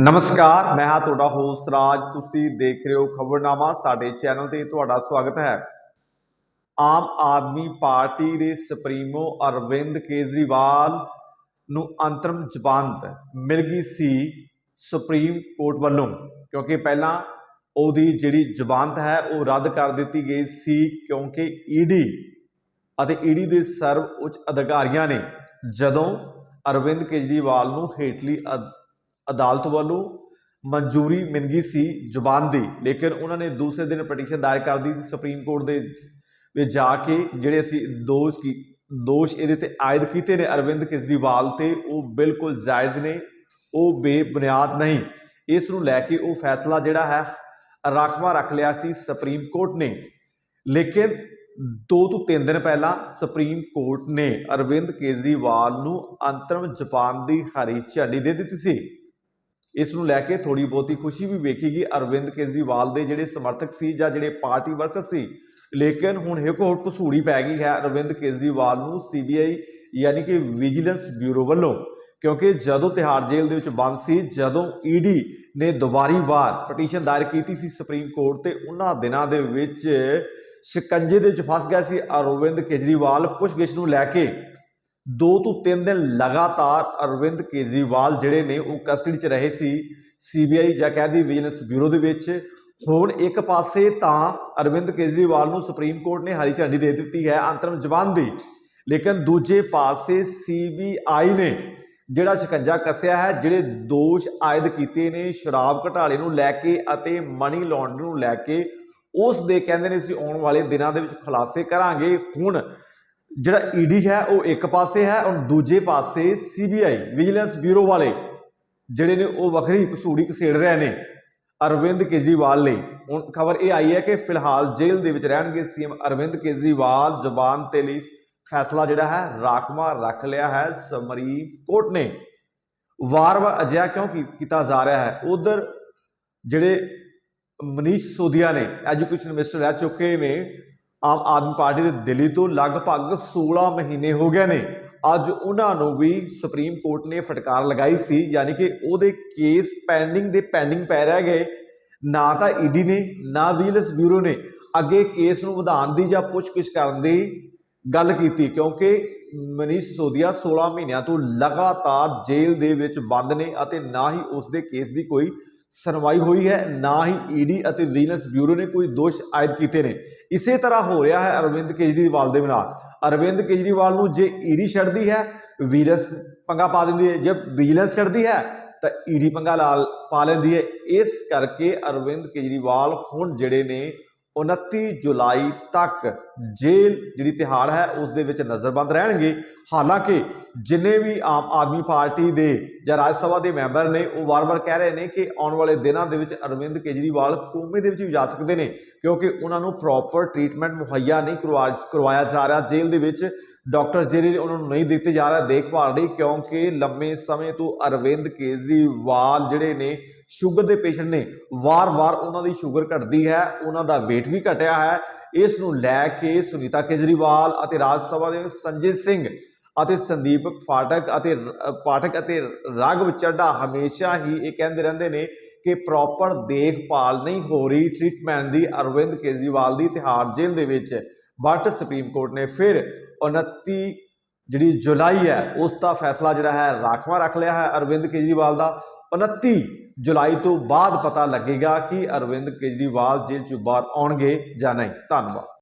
ਨਮਸਕਾਰ, ਮੈਂ ਹਾਂ ਤੁਹਾਡਾ ਹੋਸਟ ਰਾਜ। ਤੁਸੀਂ ਦੇਖ ਰਹੇ ਹੋ ਖਬਰਨਾਮਾ, ਸਾਡੇ ਚੈਨਲ ਤੇ ਤੁਹਾਡਾ ਸਵਾਗਤ ਹੈ। ਆਮ ਆਦਮੀ ਪਾਰਟੀ ਦੇ ਸੁਪਰੀਮੋ ਅਰਵਿੰਦ ਕੇਜਰੀਵਾਲ ਨੂੰ ਅੰਤਰਮ ਜ਼ਮਾਨਤ ਮਿਲ ਗਈ ਸੀ ਸੁਪਰੀਮ ਕੋਰਟ ਵੱਲੋਂ, ਕਿਉਂਕਿ ਪਹਿਲਾਂ ਉਹਦੀ ਜਿਹੜੀ ਜ਼ਮਾਨਤ ਹੈ, ਉਹ ਰੱਦ ਕਰ ਦਿੱਤੀ ਗਈ ਸੀ, ਕਿਉਂਕਿ ਈਡੀ ਅਤੇ ਈਡੀ ਦੇ ਸਰਵ ਉੱਚ ਅਧਿਕਾਰੀਆਂ ਨੇ ਜਦੋਂ ਅਰਵਿੰਦ ਕੇਜਰੀਵਾਲ ਨੂੰ ਹੇਠਲੀ ਅਦ- ਅਦਾਲਤ ਵੱਲੋਂ ਮਨਜ਼ੂਰੀ ਮਿਲ ਗਈ ਸੀ ਜ਼ੁਬਾਨ ਦੀ, ਲੇਕਿਨ ਉਹਨਾਂ ਨੇ ਦੂਸਰੇ ਦਿਨ ਪਟੀਸ਼ਨ ਦਾਇਰ ਕਰ ਦਿੱਤੀ ਸੀ ਸੁਪਰੀਮ ਕੋਰਟ ਦੇ ਵਿੱਚ ਜਾ ਕੇ, ਜਿਹੜੇ ਅਸੀਂ ਦੋਸ਼ ਕੀ, ਦੋਸ਼ ਇਹਦੇ ਤੇ ਆਇਦ ਕੀਤੇ ਨੇ ਅਰਵਿੰਦ ਕੇਜਰੀਵਾਲ ਤੇ, ਉਹ ਬਿਲਕੁਲ ਜਾਇਜ਼ ਨੇ, ਉਹ ਬੇਬੁਨਿਆਦ ਨਹੀਂ। ਇਸ ਨੂੰ ਲੈ ਕੇ ਉਹ ਫੈਸਲਾ ਜਿਹੜਾ ਹੈ, ਰਾਖਵਾ ਰੱਖ ਲਿਆ ਸੀ ਸੁਪਰੀਮ ਕੋਰਟ ਨੇ। ਲੇਕਿਨ 2 ਤੋਂ 3 ਦਿਨ ਪਹਿਲਾਂ ਸੁਪਰੀਮ ਕੋਰਟ ਨੇ ਅਰਵਿੰਦ ਕੇਜਰੀਵਾਲ ਨੂੰ ਅੰਤਰਮ ਜ਼ਬਾਨ ਦੀ ਹਰੀ ਝੰਡੀ ਦੇ ਦਿੱਤੀ ਸੀ। ਇਸ ਨੂੰ ਲੈ ਕੇ ਥੋੜੀ ਬਹੁਤੀ ਖੁਸ਼ੀ ਵੀ ਵੇਖੀ ਗਈ ਅਰਵਿੰਦ ਕੇਜਰੀਵਾਲ ਦੇ ਜਿਹੜੇ ਸਮਰਥਕ ਸੀ ਜਾਂ ਜਿਹੜੇ ਪਾਰਟੀ ਵਰਕਰ ਸੀ, ਲੇਕਿਨ ਹੁਣ ਇੱਕ ਹੋਰ ਪਸੂੜੀ ਪੈ ਗਈ ਹੈ ਅਰਵਿੰਦ ਕੇਜਰੀਵਾਲ ਨੂੰ ਸੀਬੀਆਈ ਯਾਨੀ ਕਿ ਵਿਜੀਲੈਂਸ ਬਿਊਰੋ ਵੱਲੋਂ। ਕਿਉਂਕਿ ਜਦੋਂ ਤਿਹਾੜ ਜੇਲ੍ਹ ਦੇ ਵਿੱਚ ਬੰਦ ਸੀ, ਜਦੋਂ ਈਡੀ ਨੇ ਦੁਬਾਰੀ ਵਾਰ ਪਟੀਸ਼ਨ ਦਾਇਰ ਕੀਤੀ ਸੀ ਸੁਪਰੀਮ ਕੋਰਟ ਤੇ ਉਹਨਾਂ ਦਿਨਾਂ ਦੇ ਵਿੱਚ ਸ਼ਿਕੰਜੇ ਦੇ ਵਿੱਚ ਫਸ ਗਿਆ ਸੀ ਅਰਵਿੰਦ ਕੇਜਰੀਵਾਲ ਪੁੱਛਗਿੱਛ ਨੂੰ ਲੈ ਕੇ। 2 ਤੋਂ 3 ਦਿਨ ਲਗਾਤਾਰ ਅਰਵਿੰਦ ਕੇਜਰੀਵਾਲ ਜਿਹੜੇ ਨੇ ਉਹ ਕਸਟਡੀ 'ਚ ਰਹੇ ਸੀ ਸੀਬੀਆਈ ਜਾਂ ਕਹਿ ਦੀ ਵਿਜੀਲੈਂਸ ਬਿਊਰੋ ਦੇ ਵਿੱਚ। ਹੁਣ ਇੱਕ ਪਾਸੇ ਤਾਂ ਅਰਵਿੰਦ ਕੇਜਰੀਵਾਲ ਨੂੰ ਸੁਪਰੀਮ ਕੋਰਟ ਨੇ ਹਰੀ ਝੰਡੀ ਦੇ ਦਿੱਤੀ ਹੈ ਅੰਤਰਮ ਜ਼ਬਾਨ ਦੀ ਲੇਕਿਨ ਦੂਜੇ ਪਾਸੇ ਸੀਬੀਆਈ ਨੇ ਜਿਹੜਾ ਸ਼ਿਕੰਜਾ ਕੱਸਿਆ ਹੈ, ਜਿਹੜੇ ਦੋਸ਼ ਆਇਦ ਕੀਤੇ ਨੇ ਸ਼ਰਾਬ ਘਟਾਲੇ ਨੂੰ ਲੈ ਕੇ ਅਤੇ ਮਨੀ ਲਾਂਡਰਿੰਗ ਨੂੰ ਲੈ ਕੇ, ਉਸ ਦੇ ਕਹਿੰਦੇ ਨੇ ਅਸੀਂ ਆਉਣ ਵਾਲੇ ਦਿਨਾਂ ਦੇ ਵਿੱਚ ਖੁਲਾਸੇ ਕਰਾਂਗੇ। ਹੁਣ ਜਿਹੜਾ ਈਡੀ ਹੈ, ਉਹ ਇੱਕ ਪਾਸੇ ਹੈ ਔਰ ਦੂਜੇ ਪਾਸੇ ਸੀਬੀਆਈ ਵਿਜੀਲੈਂਸ ਬਿਊਰੋ ਵਾਲੇ, ਜਿਹੜੇ ਨੇ ਉਹ ਵੱਖਰੀ ਪਸੂੜੀ ਕਸੇੜ ਰਹੇ ਨੇ ਅਰਵਿੰਦ ਕੇਜਰੀਵਾਲ ਲਈ ਹੁਣ ਖਬਰ ਇਹ ਆਈ ਹੈ ਕਿ ਫਿਲਹਾਲ ਜੇਲ੍ਹ ਦੇ ਵਿੱਚ ਰਹਿਣਗੇ ਸੀਐਮ ਅਰਵਿੰਦ ਕੇਜਰੀਵਾਲ। ਜ਼ਬਾਨ ਤੇ ਲਈ ਫੈਸਲਾ ਜਿਹੜਾ ਹੈ, ਰਾਖਵਾ ਰੱਖ ਲਿਆ ਹੈ ਸੁਪਰੀਮ ਕੋਰਟ ਨੇ। ਵਾਰ-ਵਾਰ ਅਜਿਹਾ ਕਿਉਂ ਕੀ- ਕੀਤਾ ਜਾ ਰਿਹਾ ਹੈ? ਉਧਰ ਜਿਹੜੇ ਮਨੀਸ਼ ਸੋਦੀਆ ਨੇ, ਐਜੂਕੇਸ਼ਨ ਮਿਨਿਸਟਰ ਰਹਿ ਚੁੱਕੇ ਨੇ ਆਮ ਆਦਮੀ ਪਾਰਟੀ ਦੇ ਦਿੱਲੀ ਤੋਂ ਲਗਭਗ 16 ਮਹੀਨੇ ਹੋ ਗਏ ਨੇ। ਅੱਜ ਉਹਨਾਂ ਨੂੰ ਵੀ ਸੁਪਰੀਮ ਕੋਰਟ ਨੇ ਫਟਕਾਰ ਲਗਾਈ ਸੀ, ਯਾਨੀ ਕਿ ਉਹਦੇ ਕੇਸ ਪੈਂਡਿੰਗ ਦੇ ਪੈਂਡਿੰਗ ਪੈ ਰਹਿ ਗਏ। ਨਾ ਤਾਂ ਈਡੀ ਨੇ, ਨਾ ਵਿਜੀਲੈਂਸ ਬਿਊਰੋ ਨੇ ਅੱਗੇ ਕੇਸ ਨੂੰ ਵਧਾਉਣ ਦੀ ਜਾਂ ਪੁੱਛਗਿੱਛ ਕਰਨ ਦੀ ਗੱਲ ਕੀਤੀ, ਕਿਉਂਕਿ ਮਨੀਸ਼ ਸੋਦੀਆ 16 ਮਹੀਨਿਆਂ ਤੋਂ ਲਗਾਤਾਰ ਜੇਲ੍ਹ ਦੇ ਵਿੱਚ ਬੰਦ ਨੇ ਅਤੇ ਨਾ ਹੀ ਉਸ ਦੇ ਕੇਸ ਦੀ ਕੋਈ ਸੁਣਵਾਈ ਹੋਈ ਹੈ, ਨਾ ਹੀ ਈਡੀ ਅਤੇ ਵਿਜੀਲੈਂਸ ਬਿਊਰੋ ਨੇ ਕੋਈ ਦੋਸ਼ ਆਇਦ ਕੀਤੇ ਨੇ। ਇਸੇ ਤਰ੍ਹਾਂ ਹੋ ਰਿਹਾ ਹੈ ਅਰਵਿੰਦ ਕੇਜਰੀਵਾਲ ਦੇ ਨਾਲ। ਅਰਵਿੰਦ ਕੇਜਰੀਵਾਲ ਨੂੰ ਜੇ ਈਡੀ ਛੱਡਦੀ ਹੈ ਵਿਜੀਲੈਂਸ ਪੰਗਾ ਪਾ ਦਿੰਦੀ ਹੈ। ਜੇ ਵਿਜੀਲੈਂਸ ਛੱਡਦੀ ਹੈ, ਤਾਂ ਈਡੀ ਪੰਗਾ ਲਾਲ ਪਾ ਲੈਂਦੀ ਹੈ। ਇਸ ਕਰਕੇ ਅਰਵਿੰਦ ਕੇਜਰੀਵਾਲ ਹੁਣ ਜਿਹੜੇ ਨੇ 29 ਜੁਲਾਈ ਤੱਕ ਜੇਲ੍ਹ ਜਿਹੜੀ ਤਿਹਾੜ ਹੈ, ਉਸ ਦੇ ਵਿੱਚ ਨਜ਼ਰਬੰਦ ਰਹਿਣਗੇ। ਹਾਲਾਂਕਿ ਜਿੰਨੇ ਵੀ ਆਮ ਆਦਮੀ ਪਾਰਟੀ ਦੇ ਜਾਂ ਰਾਜ ਸਭਾ ਦੇ ਮੈਂਬਰ ਨੇ, ਉਹ ਵਾਰ-ਵਾਰ ਕਹਿ ਰਹੇ ਨੇ ਕਿ ਆਉਣ ਵਾਲੇ ਦਿਨਾਂ ਦੇ ਵਿੱਚ ਅਰਵਿੰਦ ਕੇਜਰੀਵਾਲ ਕੋਮੇ ਦੇ ਵਿੱਚ ਵੀ ਜਾ ਸਕਦੇ ਨੇ, ਕਿਉਂਕਿ ਉਹਨਾਂ ਨੂੰ ਪ੍ਰੋਪਰ ਟ੍ਰੀਟਮੈਂਟ ਮੁਹੱਈਆ ਨਹੀਂ ਕਰਵਾ, ਕਰਵਾਇਆ ਜਾ ਰਿਹਾ ਜੇਲ੍ਹ ਦੇ ਵਿੱਚ। ਡਾਕਟਰ ਜਿਹੜੇ ਉਹਨਾਂ ਨੂੰ ਨਹੀਂ ਦਿੱਤੇ ਜਾ ਰਿਹਾ ਦੇਖਭਾਲ ਲਈ, ਕਿਉਂਕਿ ਲੰਮੇ ਸਮੇਂ ਤੋਂ ਅਰਵਿੰਦ ਕੇਜਰੀਵਾਲ ਜਿਹੜੇ ਨੇ, ਸ਼ੂਗਰ ਦੇ ਪੇਸ਼ੈਂਟ ਨੇ, ਵਾਰ-ਵਾਰ ਉਹਨਾਂ ਦੀ ਸ਼ੂਗਰ ਘਟਦੀ ਹੈ, ਉਹਨਾਂ ਦਾ weight ਵੀ ਘਟਿਆ ਹੈ। ਇਸ ਨੂੰ ਲੈ ਕੇ ਸੁਨੀਤਾ ਕੇਜਰੀਵਾਲ ਅਤੇ ਰਾਜ ਸਭਾ ਦੇ ਸੰਜੇ ਸਿੰਘ ਅਤੇ ਸੰਦੀਪ ਫਾਟਕ ਅਤੇ ਰ- ਪਾਠਕ ਅਤੇ ਰਾਘਵ ਚੱਡਾ ਹਮੇਸ਼ਾ ਹੀ ਇਹ ਕਹਿੰਦੇ ਰਹਿੰਦੇ ਨੇ ਕਿ ਪ੍ਰੋਪਰ ਦੇਖਭਾਲ ਨਹੀਂ ਹੋ ਰਹੀ ਟ੍ਰੀਟਮੈਂਟ ਦੀ ਅਰਵਿੰਦ ਕੇਜਰੀਵਾਲ ਦੀ ਤਿਹਾੜ ਜੇਲ੍ਹ ਦੇ ਵਿੱਚ। ਬਟ ਸੁਪਰੀਮ ਕੋਰਟ ਨੇ ਫਿਰ 29 ਜਿਹੜੀ ਜੁਲਾਈ ਹੈ, ਉਸ ਦਾ ਫੈਸਲਾ ਜਿਹੜਾ ਹੈ, ਰਾਖਵਾ ਰੱਖ ਲਿਆ ਹੈ ਅਰਵਿੰਦ ਕੇਜਰੀਵਾਲ ਦਾ। 29 ਜੁਲਾਈ ਤੋਂ ਬਾਅਦ ਪਤਾ ਲੱਗੇਗਾ ਕਿ ਅਰਵਿੰਦ ਕੇਜਰੀਵਾਲ ਜੇਲ੍ਹ ਚੋਂ ਬਾਹਰ ਆਉਣਗੇ ਜਾਂ ਨਹੀਂ। ਧੰਨਵਾਦ।